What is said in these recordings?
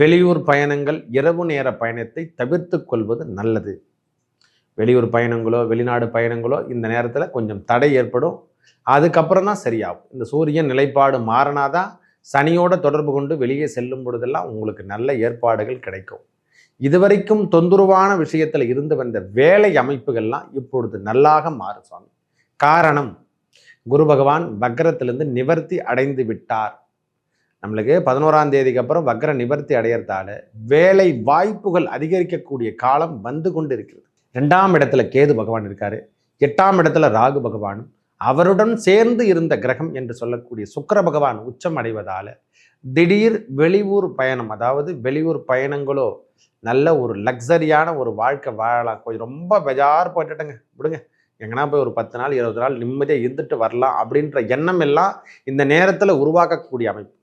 வெளியூர் பயணங்கள் இரவு நேர பயணத்தை தவிர்த்து கொள்வது நல்லது. வெளியூர் பயணங்களோ வெளிநாடு பயணங்களோ இந்த நேரத்தில் கொஞ்சம் தடை ஏற்படும். அதுக்கப்புறம் தான் சரியாகும். இந்த சூரியன் நிலைப்பாடு மாறினாதான் சனியோட தொடர்பு கொண்டு வெளியே செல்லும் பொழுதெல்லாம் உங்களுக்கு நல்ல ஏற்பாடுகள் கிடைக்கும். இதுவரைக்கும் தொந்தரவான விஷயத்தில் இருந்து வந்த வேலை அமைப்புகள்லாம் இப்பொழுது நல்லாக மாறும் சுவாமி. காரணம் குரு பகவான் வக்கரத்திலிருந்து நிவர்த்தி அடைந்து விட்டார். நம்மளுக்கு பதினோராம் தேதிக்கு அப்புறம் வக்ர நிவர்த்தி அடையிறதால வேலை வாய்ப்புகள் அதிகரிக்கக்கூடிய காலம் வந்து கொண்டு இருக்கிறது ரெண்டாம் இடத்துல கேது பகவான் இருக்காரு. எட்டாம் இடத்துல ராகு பகவானும் அவருடன் சேர்ந்து இருந்த கிரகம் என்று சொல்லக்கூடிய சுக்கிர பகவான் உச்சம் அடைவதால் திடீர் வெளியூர் பயணம் அதாவது வெளியூர் பயணங்களோ நல்ல ஒரு லக்ஸரியான ஒரு வாழ்க்கை வாழலாம் கொஞ்சம் ரொம்ப பெஜார் போட்டுட்டேங்க விடுங்க. எங்கன்னா போய் ஒரு பத்து நாள் இருபது நாள் நிம்மதியாக இருந்துட்டு வரலாம் அப்படின்ற எண்ணம் எல்லாம் இந்த நேரத்தில் உருவாக்கக்கூடிய அமைப்பு.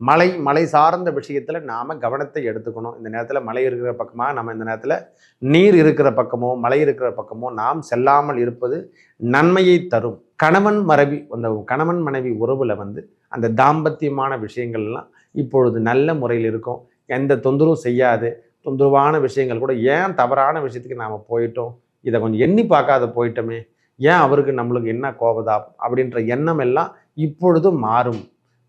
மலை மலை சார்ந்த விஷயத்தில் நாம் கவனத்தை எடுத்துக்கணும். இந்த நேரத்தில் மலை இருக்கிற பக்கமாக நம்ம இந்த நேரத்தில் நீர் இருக்கிற பக்கமோ மலை இருக்கிற பக்கமோ நாம் செல்லாமல் இருப்பது நன்மையை தரும். கணவன் மனைவி அந்த கணவன் மனைவி உறவில் வந்து அந்த தாம்பத்தியமான விஷயங்கள்லாம் இப்பொழுது நல்ல முறையில் இருக்கும். எந்த தொந்தரவும் செய்யாது. தொந்தரவான விஷயங்கள் கூட ஏன் தவறான விஷயத்துக்கு நாம் போயிட்டோம்? இதை கொஞ்சம் எண்ணி பார்க்காத போயிட்டோமே. ஏன் அவருக்கு நம்மளுக்கு என்ன கோபதாபம்? அப்படின்ற எண்ணம் எல்லாம் இப்பொழுது மாறும்.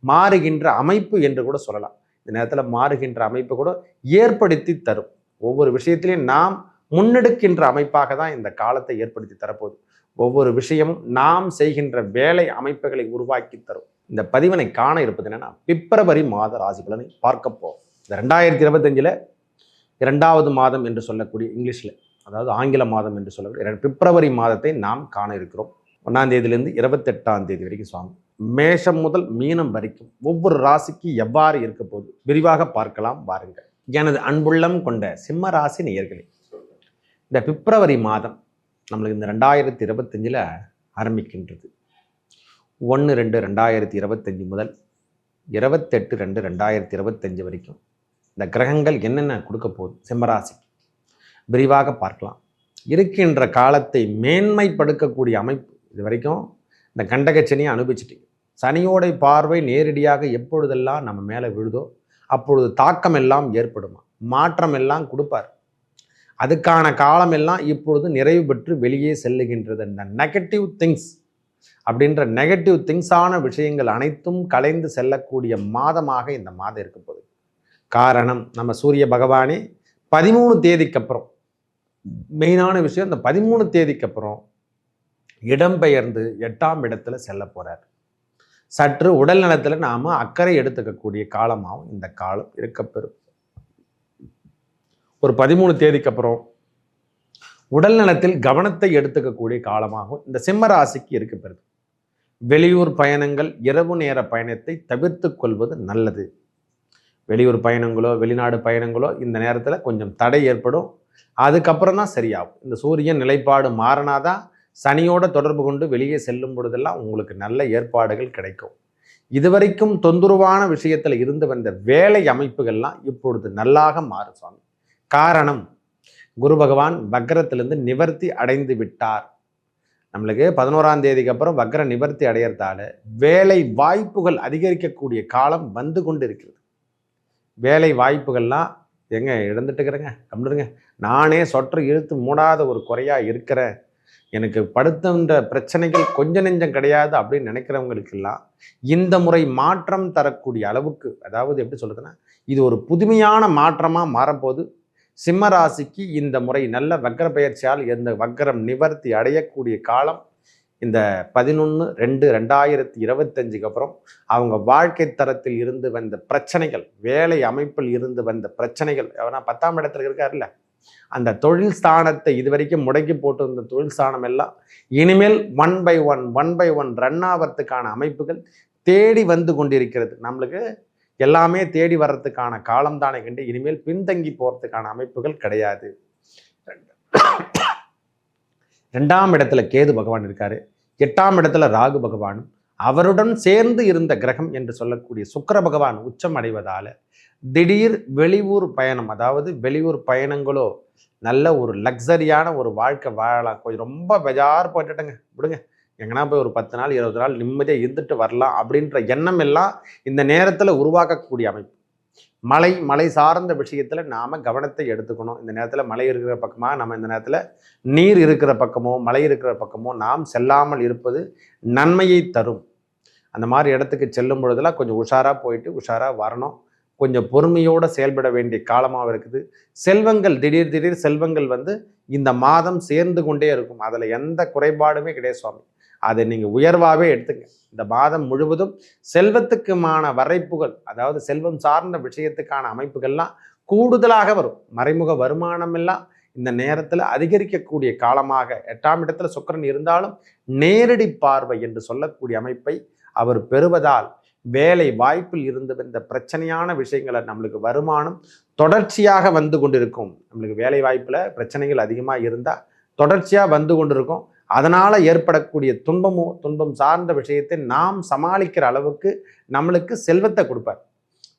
மாறுகின்ற அமைப்பு என்று கூட சொல்லலாம். இந்த நேரத்தில் மாறுகின்ற அமைப்பு கூட ஏற்படுத்தி தரும். ஒவ்வொரு விஷயத்திலையும் நாம் முன்னெடுக்கின்ற அமைப்பாக தான் இந்த காலத்தை ஏற்படுத்தி தரப்போகுது. ஒவ்வொரு விஷயமும் நாம் செய்கின்ற வேலை அமைப்புகளை உருவாக்கி தரும். இந்த பதிவினை காண இருப்பது என்னன்னா பிப்ரவரி மாத ராசி பலனை பார்க்க இந்த ரெண்டாயிரத்தி இருபத்தஞ்சில் இரண்டாவது மாதம் என்று சொல்லக்கூடிய இங்கிலீஷில் அதாவது ஆங்கில மாதம் என்று சொல்லக்கூடிய பிப்ரவரி மாதத்தை நாம் காண இருக்கிறோம். ஒன்றாம் தேதியிலேருந்து இருபத்தெட்டாம் தேதி வரைக்கும் சுவாமி. மேஷம் முதல் மீனம் வரைக்கும் ஒவ்வொரு ராசிக்கு எவ்வாறு இருக்க போது விரிவாக பார்க்கலாம் வாருங்கள். எனது அன்புள்ளம் கொண்ட சிம்ம ராசி நேயர்களே இந்த பிப்ரவரி மாதம் நம்மளுக்கு இந்த ரெண்டாயிரத்தி இருபத்தஞ்சில் ஆரம்பிக்கின்றது. ஒன்று ரெண்டு ரெண்டாயிரத்தி இருபத்தஞ்சி முதல் இருபத்தெட்டு ரெண்டு ரெண்டாயிரத்தி இருபத்தஞ்சு வரைக்கும் இந்த கிரகங்கள் என்னென்ன கொடுக்க போகுது சிம்மராசி விரிவாக பார்க்கலாம். இருக்கின்ற காலத்தை மேன்மைப்படுத்தக்கூடிய அமைப்பு இது வரைக்கும் இந்த கண்டகச்சனியை அனுபவிச்சிட்டிங்க. சனியோட பார்வை நேரடியாக எப்பொழுதெல்லாம் நம்ம மேலே விழுதோ அப்பொழுது தாக்கம் எல்லாம் ஏற்படுமா? மாற்றம் எல்லாம் கொடுப்பார். அதுக்கான காலம் எல்லாம் இப்பொழுது நிறைவு பெற்று வெளியே செல்லுகின்றது. இந்த நெகட்டிவ் திங்ஸ் அப்படின்ற நெகட்டிவ் திங்ஸான விஷயங்கள் அனைத்தும் கலைந்து செல்லக்கூடிய மாதமாக இந்த மாதம் இருக்க போகுது. காரணம் நம்ம சூரிய பகவானே பதிமூணு தேதிக்கு அப்புறம் மெயினான விஷயம் இந்த பதிமூணு தேதிக்கு அப்புறம் இடம்பெயர்ந்து எட்டாம் இடத்துல செல்ல போறார். சற்று உடல் நலத்தில் நாம் அக்கறை எடுத்துக்கக்கூடிய காலமாகவும் இந்த காலம் இருக்கப்பெறும். ஒரு பதிமூணு தேதிக்கு அப்புறம் உடல் நலத்தில் கவனத்தை எடுத்துக்கக்கூடிய காலமாகவும் இந்த சிம்ம ராசிக்கு இருக்கப்பெறுது. வெளியூர் பயணங்கள் இரவு நேர பயணத்தை தவிர்த்து கொள்வது நல்லது. வெளியூர் பயணங்களோ வெளிநாடு பயணங்களோ இந்த நேரத்தில் கொஞ்சம் தடை ஏற்படும். அதுக்கப்புறம் தான் சரியாகும். இந்த சூரியன் நிலைப்பாடு மாறினாதான் சனியோட தொடர்பு கொண்டு வெளியே செல்லும் பொழுதெல்லாம் உங்களுக்கு நல்ல ஏற்பாடுகள் கிடைக்கும். இதுவரைக்கும் தொந்தரவான விஷயத்தில் இருந்து வந்த வேலை அமைப்புகள்லாம் இப்பொழுது நல்லாக மாறும் சுவாமி. காரணம் குரு பகவான் வக்கரத்திலிருந்து நிவர்த்தி அடைந்து விட்டார். நம்மளுக்கு பதினோராம் தேதிக்கு அப்புறம் வக்கர நிவர்த்தி அடையிறதால வேலை வாய்ப்புகள் அதிகரிக்கக்கூடிய காலம் வந்து கொண்டு இருக்கிறது வேலை வாய்ப்புகள்லாம் எங்க இழந்துட்டு இருக்கிறேங்க நானே சொற்று இழுத்து மூடாத ஒரு குறையா இருக்கிறேன். எனக்கு படுத்துன்ற பிரச்சனைகள் கொஞ்ச நெஞ்சம் கிடையாது அப்படின்னு நினைக்கிறவங்களுக்கெல்லாம் இந்த முறை மாற்றம் தரக்கூடிய அளவுக்கு அதாவது எப்படி சொல்கிறதுன்னா இது ஒரு புதுமையான மாற்றமாக மாறும்போது சிம்ம ராசிக்கு இந்த முறை நல்ல வக்கர பயிற்சியால் இந்த வக்கரம் நிவர்த்தி அடையக்கூடிய காலம் இந்த பதினொன்று ரெண்டு ரெண்டாயிரத்தி இருபத்தஞ்சுக்கு அப்புறம் அவங்க வாழ்க்கை தரத்தில் இருந்து வந்த பிரச்சனைகள் வேலை அமைப்பில் இருந்து வந்த பிரச்சனைகள் அவனா பத்தாம் இடத்துல இருக்காருல்ல அந்த தொழில் ஸ்தானத்தை இதுவரைக்கும் முடக்கி போட்டிருந்த தொழில் ஸ்தானம் எல்லாம் இனிமேல் one by one one by one run ஆவறதுக்கான அமைப்புகள் தேடி வந்து கொண்டிருக்கிறது. நம்மளுக்கு எல்லாமே தேடி வர்றதுக்கான காலம் தானே கண்டு இனிமேல் பின்தங்கி போகிறதுக்கான அமைப்புகள் கிடையாது. ரெண்டாம் இடத்துல கேது பகவான் இருக்காரு. எட்டாம் இடத்துல ராகு பகவானும் அவருடன் சேர்ந்து இருந்த கிரகம் என்று சொல்லக்கூடிய சுக்கர பகவான் உச்சம் அடைவதால் திடீர் வெளியூர் பயணம் அதாவது வெளியூர் பயணங்களோ நல்ல ஒரு லக்ஸரியான ஒரு வாழ்க்கை வாழலாம். கொஞ்சம் ரொம்ப பெஜார் போட்டுட்டேங்க. விடுங்க. எங்கன்னா போய் ஒரு பத்து நாள் இருபது நாள் நிம்மதியாக இருந்துட்டு வரலாம் அப்படின்ற எண்ணம் எல்லாம் இந்த நேரத்தில் உருவாக்கக்கூடிய அமைப்பு. மலை மலை சார்ந்த விஷயத்தில் நாம் கவனத்தை எடுத்துக்கணும். இந்த நேரத்தில் மலை இருக்கிற பக்கமாக நம்ம இந்த நேரத்தில் நீர் இருக்கிற பக்கமோ மலை இருக்கிற பக்கமோ நாம் செல்லாமல் இருப்பது நன்மையை தரும். அந்த மாதிரி இடத்துக்கு செல்லும் பொழுதெல்லாம் கொஞ்சம் உஷாராக போயிட்டு உஷாராக வரணும். கொஞ்சம் பொறுமையோடு செயல்பட வேண்டிய காலமாக இருக்குது. செல்வங்கள் திடீர் திடீர் செல்வங்கள் வந்து இந்த மாதம் சேர்ந்து கொண்டே இருக்கும். அதில் எந்த குறைபாடுமே கிடையாது சுவாமி. அதை நீங்கள் உயர்வாகவே எடுத்துங்க. இந்த மாதம் முழுவதும் செல்வத்துக்குமான வரைப்புகள் அதாவது செல்வம் சார்ந்த விஷயத்துக்கான அமைப்புகள்லாம் கூடுதலாக வரும். மறைமுக வருமானம் எல்லாம் இந்த நேரத்தில் அதிகரிக்கக்கூடிய காலமாக எட்டாம் இடத்துல சுக்கரன் இருந்தாலும் நேரடி பார்வை என்று சொல்லக்கூடிய அமைப்பை அவர் பெறுவதால் வேலை வாய்ப்பில் இருந்து வந்த பிரச்சனையான விஷயங்களை நம்மளுக்கு வருமானம் தொடர்ச்சியாக வந்து கொண்டிருக்கும். நம்மளுக்கு வேலை வாய்ப்பில் பிரச்சனைகள் அதிகமாக இருந்தால் தொடர்ச்சியாக வந்து கொண்டிருக்கும். அதனால் ஏற்படக்கூடிய துன்பமோ துன்பம் சார்ந்த விஷயத்தை நாம் சமாளிக்கிற அளவுக்கு நம்மளுக்கு செல்வத்தை கொடுப்பார்.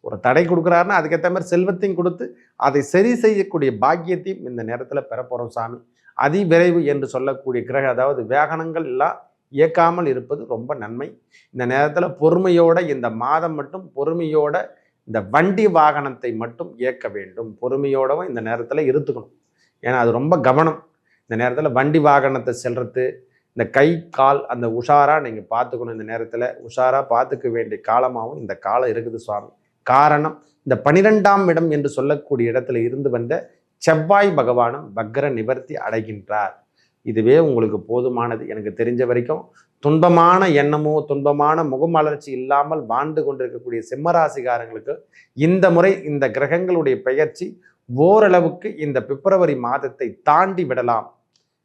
ஒரு தடை கொடுக்குறாருன்னா அதுக்கேற்ற மாதிரி செல்வத்தையும் கொடுத்து அதை சரி செய்யக்கூடிய பாக்கியத்தையும் இந்த நேரத்தில் பெறப்போகிறோம் சாமி. அதிவிரைவு என்று சொல்லக்கூடிய கிரக அதாவது வேகனங்கள் எல்லாம் இயக்காமல் இருப்பது ரொம்ப நன்மை. இந்த நேரத்தில் பொறுமையோட இந்த மாதம் மட்டும் பொறுமையோட இந்த வண்டி வாகனத்தை மட்டும் இயக்க வேண்டும். பொறுமையோடவும் இந்த நேரத்தில் இருத்துக்கணும் ஏன்னா அது ரொம்ப கவனம். இந்த நேரத்தில் வண்டி வாகனத்தை செல்றது இந்த கை கால் அந்த உஷாராக நீங்கள் பார்த்துக்கணும் இந்த நேரத்தில். உஷாராக பார்த்துக்க வேண்டிய காலமாகவும் இந்த காலம் இருக்குது சுவாமி. காரணம் இந்த பனிரெண்டாம் இடம் என்று சொல்லக்கூடிய இடத்துல இருந்து வந்த செவ்வாய் பகவானும் வக்ர நிவர்த்தி அடைகின்றார். இதுவே உங்களுக்கு போதுமானது. எனக்கு தெரிஞ்ச வரைக்கும் துன்பமான எண்ணமோ துன்பமான முகமலர்ச்சி இல்லாமல் வாழ்ந்து கொண்டிருக்கக்கூடிய சிம்மராசிகாரங்களுக்கு இந்த முறை இந்த கிரகங்களுடைய பெயர்ச்சி ஓரளவுக்கு இந்த பிப்ரவரி மாதத்தை தாண்டி விடலாம்.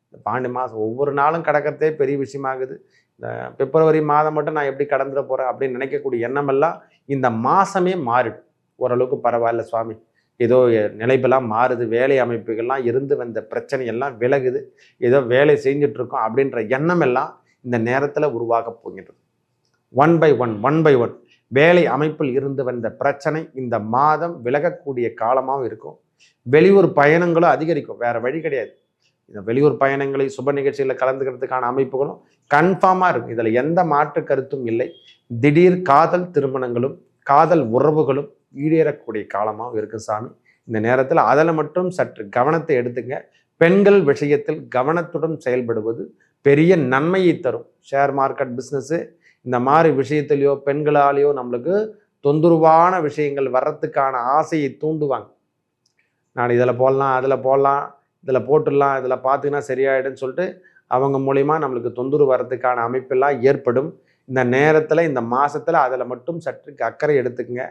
இந்த பாண்டி மாதம் ஒவ்வொரு நாளும் கடக்கிறதே பெரிய விஷயமாகுது. இந்த பிப்ரவரி மாதம் மட்டும் நான் எப்படி கடந்துட போகிறேன் அப்படின்னு நினைக்கக்கூடிய எண்ணமெல்லாம் இந்த மாதமே மாறிடும். ஓரளவுக்கு பரவாயில்ல சுவாமி. ஏதோ நிலைப்பெல்லாம் மாறுது வேலை அமைப்புகள்லாம் இருந்து வந்த பிரச்சனையெல்லாம் விலகுது ஏதோ வேலை செஞ்சிட்ருக்கோம் அப்படின்ற எண்ணம் எல்லாம் இந்த நேரத்தில் உருவாக போகின்றது. One by one one by one வேலை அமைப்பில் இருந்து வந்த பிரச்சனை இந்த மாதம் விலகக்கூடிய காலமாகவும் இருக்கும். வெளியூர் பயணங்களும் அதிகரிக்கும் வேற வழி கிடையாது. இந்த வெளியூர் பயணங்களை சுப நிகழ்ச்சியில் கலந்துக்கிறதுக்கான அமைப்புகளும் கன்ஃபார்மாக இருக்கும். இதில் எந்த மாற்று கருத்தும் இல்லை. திடீர் காதல் திருமணங்களும் காதல் உறவுகளும் ஈடேறக்கூடிய காலமாகவும் இருக்கும் சாமி. இந்த நேரத்தில் அதில் மட்டும் சற்று கவனத்தை எடுத்துங்க. பெண்கள் விஷயத்தில் கவனத்துடன் செயல்படுவது பெரிய நன்மையை தரும். ஷேர் மார்க்கெட் பிஸ்னஸ்ஸு இந்த மாதிரி விஷயத்திலையோ பெண்களாலேயோ நம்மளுக்கு தொந்தரவான விஷயங்கள் வர்றதுக்கான ஆசையை தூண்டுவாங்க. நான் இதில் போடலாம் அதில் போடலாம் இதில் போட்டுடலாம் இதில் பார்த்தீங்கன்னா சரியாயிடுன்னு சொல்லிட்டு அவங்க மூலிமா நம்மளுக்கு தொந்தரவு வர்றதுக்கான அமைப்பெல்லாம் ஏற்படும். இந்த நேரத்தில் இந்த மாதத்தில் அதில் மட்டும் சற்று அக்கறை எடுத்துக்கங்க.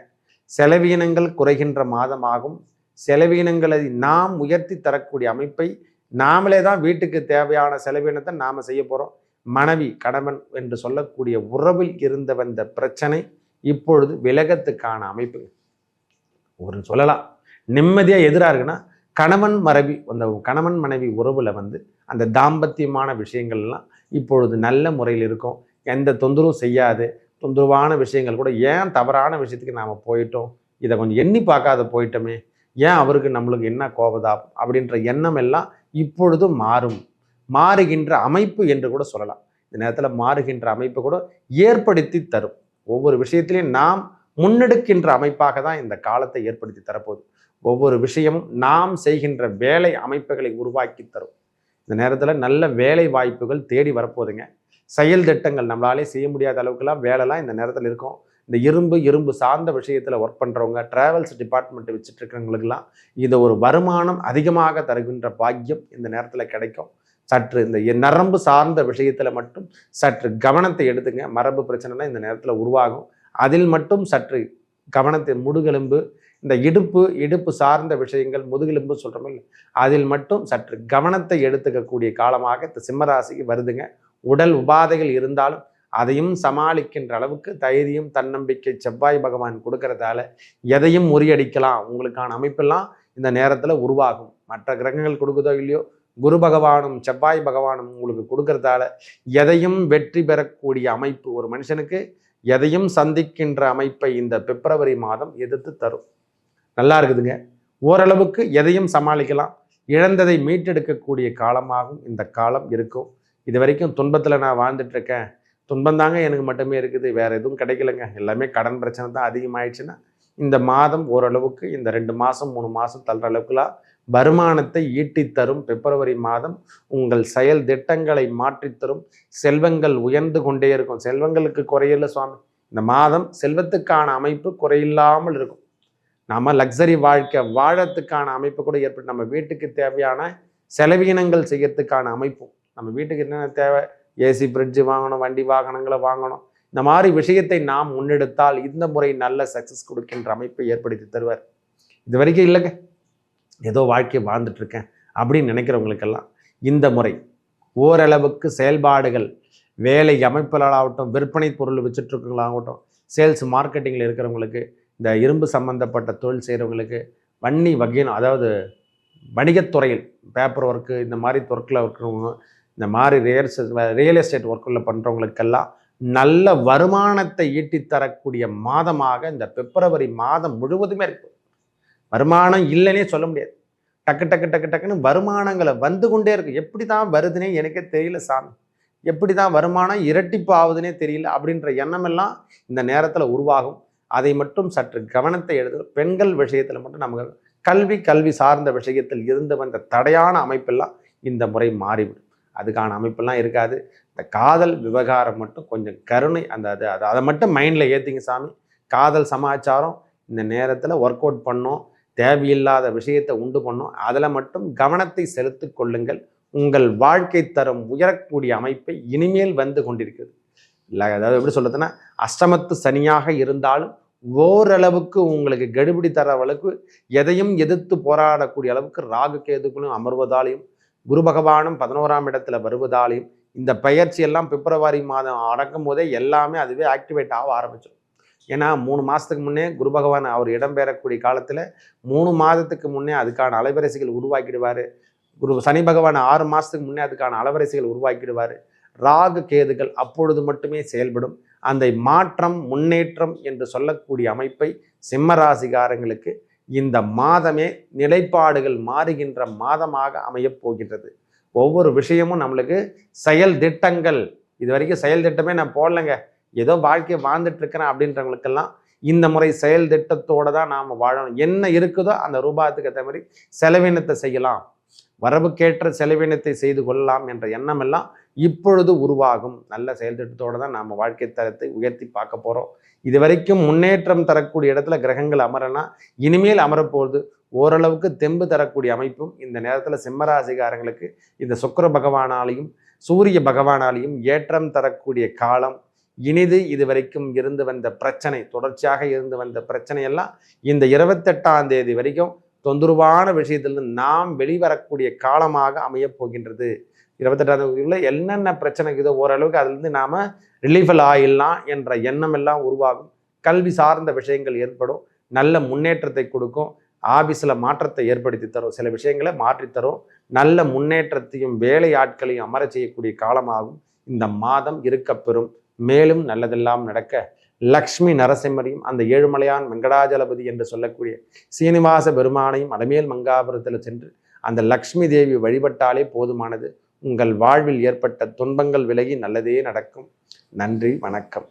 செலவீனங்கள் குறைகின்ற மாதமாகும். செலவீனங்களை நாம் உயர்த்தி தரக்கூடிய அமைப்பை நாமளே தான் வீட்டுக்கு தேவையான செலவீனத்தை நாம் செய்ய போகிறோம் மனைவி கணவன் என்று சொல்லக்கூடிய உறவில் இருந்த வந்த பிரச்சனை இப்பொழுது விலகத்துக்கான அமைப்பு. ஒரு சொல்லலாம். நிம்மதியாக எதிராக இருக்குன்னா கணவன் மரபி அந்த கணவன் மனைவி உறவில் வந்து அந்த தாம்பத்தியமான விஷயங்கள்லாம் இப்பொழுது நல்ல முறையில் இருக்கும். எந்த தொந்தரவும் செய்யாது. தொந்தரவான விஷயங்கள் கூட ஏன் தவறான விஷயத்துக்கு நாம் போயிட்டோம்? இதை கொஞ்சம் எண்ணி பார்க்காத போயிட்டோமே. ஏன் அவருக்கு நம்மளுக்கு என்ன கோபதா? அப்படின்ற எண்ணம் எல்லாம் இப்பொழுதும் மாறும். மாறுகின்ற அமைப்பு என்று கூட சொல்லலாம். இந்த நேரத்தில் மாறுகின்ற அமைப்பு கூட ஏற்படுத்தி தரும். ஒவ்வொரு விஷயத்திலையும் நாம் முன்னெடுக்கின்ற அமைப்பாக தான் இந்த காலத்தை ஏற்படுத்தி தரப்போகுது. ஒவ்வொரு விஷயமும் நாம் செய்கின்ற வேலை அமைப்புகளை உருவாக்கி தரும். இந்த நேரத்தில் நல்ல வேலை வாய்ப்புகள் தேடி வரப்போகுதுங்க. செயல் திட்டங்கள் நம்மளாலே செய்ய முடியாத அளவுக்குலாம் வேலைலாம் இந்த நேரத்தில் இருக்கும். இந்த இரும்பு இரும்பு சார்ந்த விஷயத்தில் ஒர்க் பண்ணுறவங்க ட்ராவல்ஸ் டிபார்ட்மெண்ட் வச்சுட்டு இருக்கிறவங்களுக்குலாம் இது ஒரு வருமானம் அதிகமாக தருகின்ற பாக்கியம் இந்த நேரத்தில் கிடைக்கும். சற்று இந்த நரம்பு சார்ந்த விஷயத்தில் மட்டும் சற்று கவனத்தை எடுத்துங்க. மரபு பிரச்சனைலாம் இந்த நேரத்தில் உருவாகும். அதில் மட்டும் சற்று கவனத்தை முடுகெலும்பு இந்த இடுப்பு இடுப்பு சார்ந்த விஷயங்கள் முதுகெலும்பு சொல்கிறோம் இல்லை அதில் மட்டும் சற்று கவனத்தை எடுத்துக்கக்கூடிய காலமாக இந்த சிம்மராசிக்கு வருதுங்க. உடல் உபாதைகள் இருந்தாலும் அதையும் சமாளிக்கின்ற அளவுக்கு தைரியம் தன்னம்பிக்கை செவ்வாய் பகவான் கொடுக்கறதால எதையும் முறியடிக்கலாம். உங்களுக்கான அமைப்பெல்லாம் இந்த நேரத்தில் உருவாகும். மற்ற கிரகங்கள் கொடுக்குதோ இல்லையோ குரு பகவானும் செவ்வாய் பகவானும் உங்களுக்கு கொடுக்கறதால எதையும் வெற்றி பெறக்கூடிய அமைப்பு ஒரு மனுஷனுக்கு எதையும் சந்திக்கின்ற அமைப்பை இந்த பிப்ரவரி மாதம் எதிர்த்து தரும். நல்லா இருக்குதுங்க. ஓரளவுக்கு எதையும் சமாளிக்கலாம். இழந்ததை மீட்டெடுக்கக்கூடிய காலமாகவும் இந்த காலம் இருக்கும். இது வரைக்கும் துன்பத்தில் நான் வாழ்ந்துட்டுருக்கேன். துன்பம் தாங்க எனக்கு மட்டுமே இருக்குது. வேறு எதுவும் கிடைக்கலங்க. எல்லாமே கடன் பிரச்சனை தான் அதிகமாயிடுச்சுன்னா இந்த மாதம் ஓரளவுக்கு இந்த ரெண்டு மாதம் மூணு மாதம் தள்ளுற அளவுக்குலாம் வருமானத்தை ஈட்டித் தரும். பிப்ரவரி மாதம் உங்கள் செயல் திட்டங்களை மாற்றித்தரும் செல்வங்கள் உயர்ந்து கொண்டே இருக்கும். செல்வங்களுக்கு குறையில்லை சுவாமி. இந்த மாதம் செல்வத்துக்கான அமைப்பு குறையில்லாமல் இருக்கும். நம்ம லக்ஸரி வாழ்க்கை வாழத்துக்கான அமைப்பு கூட ஏற்பட்டு நம்ம வீட்டுக்கு தேவையான செலவீனங்கள் செய்யறதுக்கான அமைப்பும் நம்ம வீட்டுக்கு என்னென்ன தேவை? ஏசி ஃப்ரிட்ஜு வாங்கணும் வண்டி வாகனங்களை வாங்கணும். இந்த மாதிரி விஷயத்தை நாம் முன்னெடுத்தால் இந்த முறை நல்ல சக்ஸஸ் கொடுக்கின்ற அமைப்பை ஏற்படுத்தி தருவார். இது வரைக்கும் இல்லைங்க. ஏதோ வாழ்க்கையை வாழ்ந்துட்டுருக்கேன் அப்படின்னு நினைக்கிறவங்களுக்கெல்லாம் இந்த முறை ஓரளவுக்கு செயல்பாடுகள் வேலை அமைப்புகளாகட்டும் விற்பனை பொருள் வச்சுட்ருக்கவங்களாகட்டும் சேல்ஸ் மார்க்கெட்டிங்கில் இருக்கிறவங்களுக்கு இந்த இரும்பு சம்மந்தப்பட்ட தொழில் செய்கிறவங்களுக்கு வன்னி வகையின் அதாவது வணிகத்துறையில் பேப்பர் ஒர்க்கு இந்த மாதிரி ஒர்க்கில் இருக்கிறவங்க இந்த மாதிரி ரியல் ரியல் எஸ்டேட் ஒர்க்கில் பண்ணுறவங்களுக்கெல்லாம் நல்ல வருமானத்தை ஈட்டி தரக்கூடிய மாதமாக இந்த பிப்ரவரி மாதம் முழுவதுமே இருக்கும் வருமானம் இல்லைன்னே சொல்ல முடியாது. டக்கு டக்கு டக்கு டக்குன்னு வருமானங்களை வந்து கொண்டே இருக்கு. எப்படி தான் வருதுன்னே எனக்கே தெரியல சாமி. எப்படி தான் வருமானம் இரட்டிப்பு ஆகுதுன்னே தெரியல அப்படின்ற எண்ணமெல்லாம் இந்த நேரத்தில் உருவாகும். அதை மட்டும் சற்று கவனத்தை எடுத்து பெண்கள் விஷயத்தில் மட்டும் நமக்கு கல்வி கல்வி சார்ந்த விஷயத்தில் இருந்து வந்த தடையான அமைப்பெல்லாம் இந்த முறை மாறிவிடும். அதுக்கான அமைப்பெல்லாம் இருக்காது. இந்த காதல் விவகாரம் மட்டும் கொஞ்சம் கருணை அந்த அது அது அதை மட்டும் மைண்டில் ஏற்றிங்க சாமி. காதல் சமாச்சாரம் இந்த நேரத்தில் ஒர்க் அவுட் பண்ணோம் தேவையில்லாத விஷயத்தை உண்டு பண்ணோம். அதில் மட்டும் கவனத்தை செலுத்தி கொள்ளுங்கள். உங்கள் வாழ்க்கை தரம் உயரக்கூடிய அமைப்பை இனிமேல் வந்து கொண்டிருக்கிறது. இல்லை அதாவது எப்படி சொல்கிறதுன்னா அஷ்டமத்து சனியாக இருந்தாலும் ஓரளவுக்கு உங்களுக்கு கெடுபிடி தர அளவுக்கு எதையும் எதிர்த்து போராடக்கூடிய அளவுக்கு ராகு கேதுக்குள்ளும் அமர்வதாலையும் குரு பகவானும் பதினோராம் இடத்துல வருவதாலையும் இந்த பயிற்சி எல்லாம் பிப்ரவரி மாதம் அடக்கும் போதே எல்லாமே அதுவே ஆக்டிவேட் ஆக ஆரம்பிச்சிடும். ஏன்னா மூணு மாதத்துக்கு முன்னே குரு பகவான் அவர் இடம்பெறக்கூடிய காலத்தில் மூணு மாதத்துக்கு முன்னே அதுக்கான அலைவரிசைகள் உருவாக்கிடுவார். குரு சனி பகவான் ஆறு மாதத்துக்கு முன்னே அதுக்கான அலைவரிசைகள் உருவாக்கிடுவார். ராகு கேதுகள் அப்பொழுது மட்டுமே செயல்படும். அந்த மாற்றம் முன்னேற்றம் என்று சொல்லக்கூடிய அமைப்பை சிம்மராசிகாரங்களுக்கு இந்த மாதமே நிலைப்பாடுகள் மாறுகின்ற மாதமாக அமையப் போகின்றது. ஒவ்வொரு விஷயமும் நம்மளுக்கு செயல் திட்டங்கள். இது வரைக்கும் செயல் திட்டமே நான் போடலைங்க. ஏதோ வாழ்க்கையை வாழ்ந்துட்டு இருக்கிறேன் அப்படின்றவங்களுக்கெல்லாம் இந்த முறை செயல் திட்டத்தோடு தான் நாம் வாழணும். என்ன இருக்குதோ அந்த ரூபாயத்துக்கு ஏற்ற மாதிரி செலவினத்தை செய்யலாம். வரவுக்கேற்ற செலவினத்தை செய்து கொள்ளலாம் என்ற எண்ணம் எல்லாம் இப்பொழுது உருவாகும் நல்ல செயல் திட்டத்தோடு தான் நாம் வாழ்க்கை தரத்தை உயர்த்தி பார்க்க போகிறோம் இது வரைக்கும் முன்னேற்றம் தரக்கூடிய இடத்துல கிரகங்கள் அமரனா இனிமேல் அமரப்போகுது. ஓரளவுக்கு தெம்பு தரக்கூடிய அமைப்பும் இந்த நேரத்தில் சிம்மராசிகாரங்களுக்கு இந்த சுக்கர பகவானாலையும் சூரிய பகவானாலையும் ஏற்றம் தரக்கூடிய காலம். இனிது இது வரைக்கும் இருந்து வந்த பிரச்சனை தொடர்ச்சியாக இருந்து வந்த பிரச்சனையெல்லாம் இந்த இருபத்தெட்டாம் தேதி வரைக்கும் தொந்தரவான விஷயத்திலிருந்து நாம் வெளிவரக்கூடிய காலமாக அமையப் போகின்றது. இருபத்தெட்டாம் உள்ள என்னென்ன பிரச்சனை இதோ ஓரளவுக்கு அதுலேருந்து நாம் ரிலீஃபல் ஆயிடலாம் என்ற எண்ணம் எல்லாம் உருவாகும். கல்வி சார்ந்த விஷயங்கள் ஏற்படும். நல்ல முன்னேற்றத்தை கொடுக்கும். ஆபீஸில் மாற்றத்தை ஏற்படுத்தி தரும். சில விஷயங்களை மாற்றித்தரும் நல்ல முன்னேற்றத்தையும் வேலை ஆட்களையும் அமர செய்யக்கூடிய காலமாகும். இந்த மாதம் இருக்கப்பெறும். மேலும் நல்லதெல்லாம் நடக்க லக்ஷ்மி நரசிம்மரையும் அந்த ஏழுமலையான் வெங்கடாஜலபதி என்று சொல்லக்கூடிய சீனிவாச பெருமானையும் அடமேல் மங்காபுரத்தில் சென்று அந்த லக்ஷ்மி தேவி வழிபட்டாலே போதுமானது. உங்கள் வாழ்வில் ஏற்பட்ட துன்பங்கள் விலகி நல்லதே நடக்கும். நன்றி வணக்கம்.